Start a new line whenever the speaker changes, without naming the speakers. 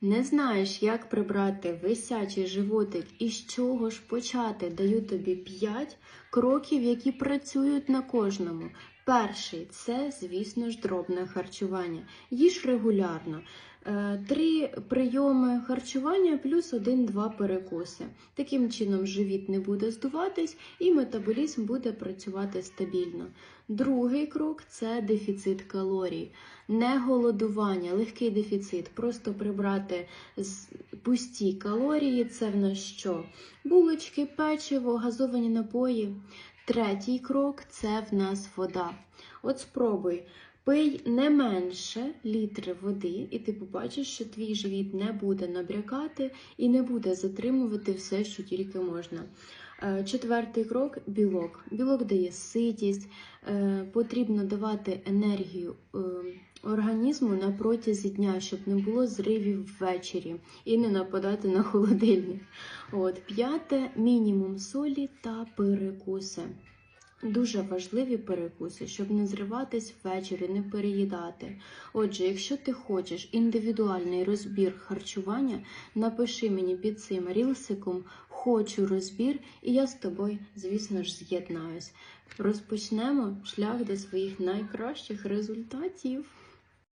Не знаєш, як прибрати висячий животик і з чого ж почати? Даю тобі 5 кроків, які працюють на кожному. Перший це, звісно ж, дробне харчування. Їж регулярно. Е, Три прийоми харчування плюс один-два перекуси. Таким чином живіт не буде здуватись і метаболізм буде працювати стабільно. Другий крок це дефіцит калорій. Не голодування, легкий дефіцит, просто прибрати пусті калорії. Це в нас що? Булочки, печиво, газовані напої. Третій крок це в нас вода. От спробуй. Пий не менше літри води, і ти побачиш, що твій живіт не буде набрякати і не буде затримувати все, що тільки можна. Е, Четвертий крок білок. Білок дає ситість, е, потрібно давати енергію е, організму на протязі дня, щоб не було зривів ввечері і не нападати на холодильник. От п'яте мінімум солі та перекуси. Дуже важливі перекуси, щоб не зриватись ввечері, не переїдати. Отже, якщо ти хочеш індивідуальний розбір харчування, напиши мені під цим рілсиком Хочу розбір, і я з тобою, звісно ж, з'єднаюсь. Розпочнемо шлях до своїх найкращих результатів.